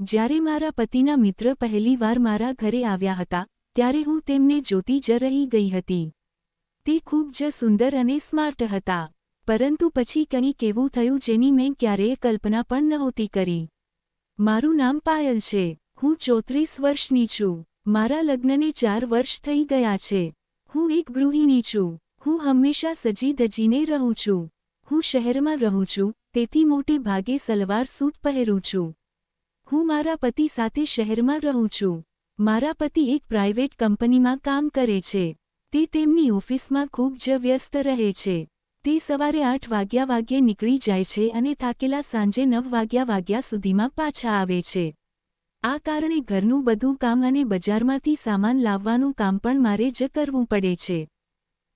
જ્યારે મારા પતિના મિત્ર પહેલીવાર મારા ઘરે આવ્યા હતા, ત્યારે હું તેમને જોતી જ રહી ગઈ હતી. તે ખૂબ જ સુંદર અને સ્માર્ટ હતા. પરંતુ પછી કંઈક એવું થયું જેની મેં ક્યારેય કલ્પના પણ નહોતી કરી. મારું નામ પાયલ છે. હું ચોત્રીસ વર્ષની છું. મારા લગ્નને ચાર વર્ષ થઈ ગયા છે. હું એક ગૃહિણી છું. હું હંમેશા સજી ધજીને રહું છું. હું શહેરમાં રહું છું. તેથી મોટે ભાગે સલવાર સૂટ પહેરું છું. હું મારા પતિ સાથે શહેરમાં રહું છું. મારા પતિ એક પ્રાઇવેટ કંપનીમાં કામ કરે છે. તે તેમની ઓફિસમાં ખૂબ જ વ્યસ્ત રહે છે. તે સવારે આઠ વાગ્યા વાગ્યે નીકળી જાય છે અને થાકેલા સાંજે નવ વાગ્યા વાગ્યા સુધીમાં પાછા આવે છે. આ કારણે ઘરનું બધું કામ અને બજારમાંથી સામાન લાવવાનું કામ પણ મારે જ કરવું પડે છે.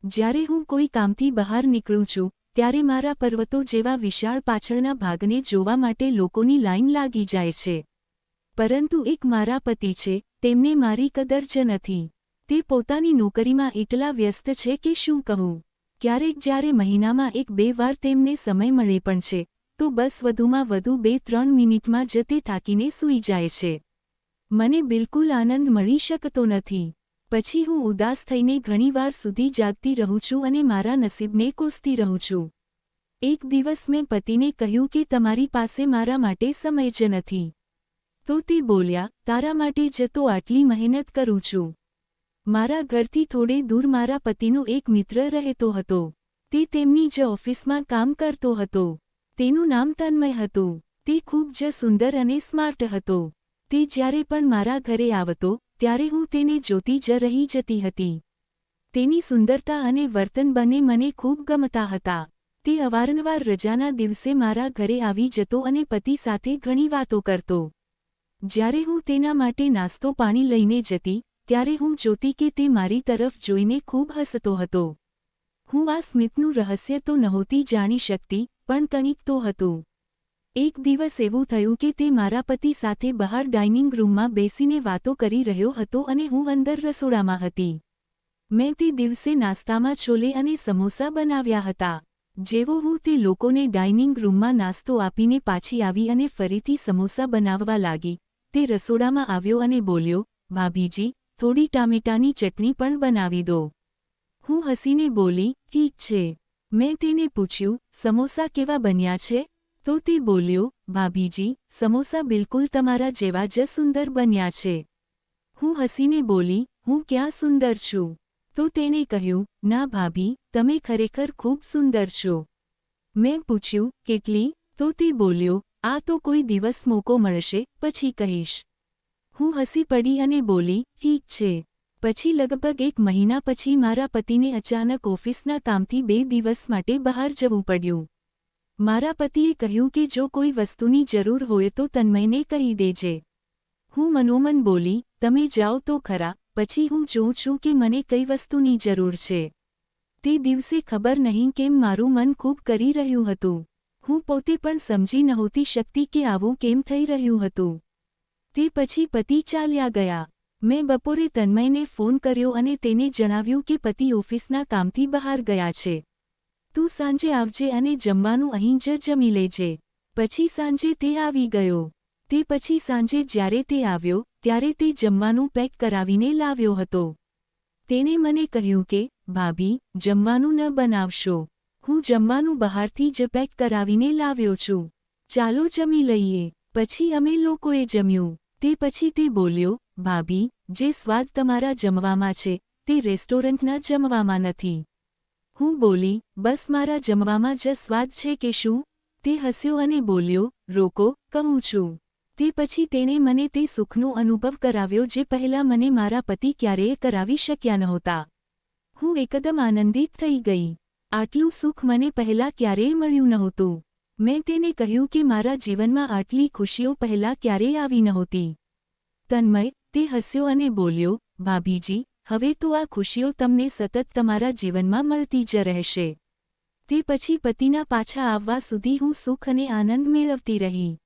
જ્યારે હું કોઈ કામથી બહાર નીકળું છું ત્યારે મારા પર્વતો જેવા વિશાળ પાછળના ભાગને જોવા માટે લોકોની લાઈન લાગી જાય છે. પરંતુ એક મારા પતિ છે, તેમને મારી કદર જ નથી. તે પોતાની નોકરીમાં એટલા વ્યસ્ત છે કે શું કહું? ક્યારેક જ્યારે મહિનામાં એક બે વાર તેમને સમય મળે પણ છે, તો બસ વધુમાં વધુ બે ત્રણ મિનિટમાં જ તે થાકીને સૂઈ જાય છે. મને બિલકુલ આનંદ મળી શકતો નથી. પછી હું ઉદાસ થઈને ઘણીવાર સુધી જાગતી રહું છું અને મારા નસીબને કોસતી રહું છું. એક દિવસ મેં પતિને કહ્યું કે તમારી પાસે મારા માટે સમય જ નથી. તો તે બોલ્યા, તારા માટે જ તો આટલી મહેનત કરું છું. મારા ઘરથી થોડે દૂર મારા પતિનો એક મિત્ર રહેતો હતો. તે તેમની જ ઓફિસમાં કામ કરતો હતો. તેનું નામ તન્મય હતું. તે ખૂબ જ સુંદર અને સ્માર્ટ હતો. તે જ્યારે પણ મારા ઘરે આવતો ત્યારે હું તેને જોતી જ રહી જતી હતી. તેની સુંદરતા અને વર્તન બંને મને ખૂબ ગમતા હતા. તે અવારનવાર રજાના દિવસે મારા ઘરે આવી જતો અને પતિ સાથે ઘણી વાતો કરતો. જ્યારે હું તેના માટે નાસ્તો પાણી લઈને જતી, ત્યારે હું જોતી કે તે મારી તરફ જોઈને ખૂબ હસતો હતો. હું આ સ્મિતનું રહસ્ય તો નહોતી જાણી શકતી, પણ કંઈક તો હતું. એક દિવસ એવું થયું કે તે મારા પતિ સાથે બહાર ડાઇનિંગ રૂમમાં બેસીને વાતો કરી રહ્યો હતો અને હું અંદર રસોડામાં હતી. મેં તે દિવસે નાસ્તામાં છોલે અને સમોસા બનાવ્યા હતા. જેવો હું તે લોકોને ડાઇનિંગ રૂમમાં નાસ્તો આપીને પાછી આવી અને ફરીથી સમોસા બનાવવા લાગી, તે રસોડામાં આવ્યો અને બોલ્યો, ભાભીજી, થોડી ટામેટાની ચટણી પણ બનાવી દો. હું હસીને બોલી, ઠીક છે. મેં તેને પૂછ્યું, સમોસા કેવા બન્યા છે? તો તે બોલ્યો, ભાભીજી, સમોસા બિલકુલ તમારા જેવા જ સુંદર બન્યા છે. હું હસીને બોલી, હું ક્યાં સુંદર છું? તો તેણે કહ્યું, ના ભાભી, તમે ખરેખર ખૂબ સુંદર છો. મેં પૂછ્યું, કેટલી? તો તે બોલ્યો, આ તો કોઈ દિવસ મોકો મળશે, પછી કહીશ. હું હસી પડી અને બોલી, ઠીક છે. પછી લગભગ એક મહિના પછી મારા પતિને અચાનક ઓફિસના કામથી બે દિવસ માટે બહાર જવું પડ્યું. મારા પતિએ કહ્યું કે જો કોઈ વસ્તુની જરૂર હોય તો તન્મયને કહી દેજે. હું મનોમન બોલી, તમે જાઓ તો ખરા, પછી હું જોઉં છું કે મને કઈ વસ્તુની જરૂર છે. તે દિવસે ખબર નહીં કેમ મારું મન ખૂબ કરી રહ્યું હતું. હું પોતે પણ સમજી નહોતી શકતી કે આવું કેમ થઈ રહ્યું હતું. તે પછી પતિ ચાલ્યા ગયા. મેં બપોરે તન્મયને ફોન કર્યો અને તેને જણાવ્યું કે પતિ ઓફિસના કામથી બહાર ગયા છે. તું સાંજે આવજે અને જમવાનું અહીં જ જમી લેજે. પછી સાંજે તે આવી ગયો. તે પછી સાંજે જ્યારે તે આવ્યો, ત્યારે તે જમવાનું પેક કરાવીને લાવ્યો હતો. તેણે મને કહ્યું કે, ભાભી, જમવાનું ન બનાવશો. હું જમવાનું બહારથી જ પેક કરાવીને લાવ્યો છું. ચાલો જમી લઈએ. પછી અમે લોકોએ જમ્યું. તે પછી તે બોલ્યો, ભાભી, જે સ્વાદ તમારા જમવામાં છે, તે રેસ્ટોરન્ટના જમવામાં નથી. હું બોલી, બસ મારા જમવામાં જ સ્વાદ છે કે શું? તે હસ્યો અને બોલ્યો, રોકો, કહું છું. તે પછી તેણે મને તે સુખનો અનુભવ કરાવ્યો જે પહેલાં મને મારા પતિ ક્યારેય કરાવી શક્યા નહોતા. હું એકદમ આનંદિત થઈ ગઈ. આટલું સુખ મને પહેલાં ક્યારેય મળ્યું નહોતું. મેં તેને કહ્યું કે મારા જીવનમાં આટલી ખુશીઓ પહેલાં ક્યારેય આવી નહોતી. તન્મય, તે હસ્યો અને બોલ્યો, ભાભીજી હવે તો આ ખુશીઓ તમને સતત તમારા જીવનમાં મળતી જ રહેશે. તે પછી પતિના પાછા આવવા સુધી હું સુખ અને આનંદ મેળવતી રહી.